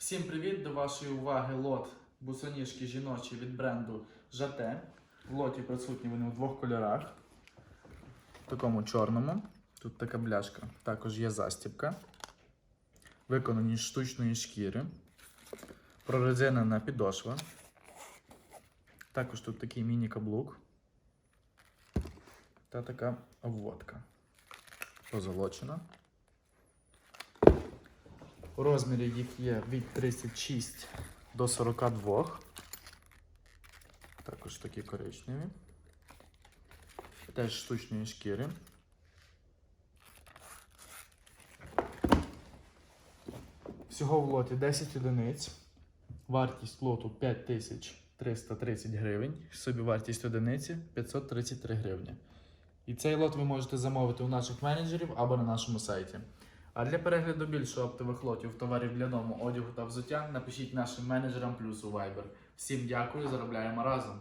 Всім привіт! До вашої уваги лот бусоніжки жіночі від бренду Жате. В лоті присутні вони у двох кольорах. В такому чорному. Тут така бляшка. Також є застібка. Виконані з штучної шкіри. Прорезинена підошва. Також тут такий міні-каблук. Та така обводка. Позолочена. У розмірі їх є від 36 до 42. Також такі коричневі. Теж штучної шкіри. Всього в лоті 10 одиниць. Вартість лоту 5330 гривень. Собівартість одиниці 533 гривні. І цей лот ви можете замовити у наших менеджерів або на нашому сайті. А для перегляду більше оптових лотів товарів для дому, одягу та взуття напишіть нашим менеджерам плюс у Viber. Всім дякую, заробляємо разом!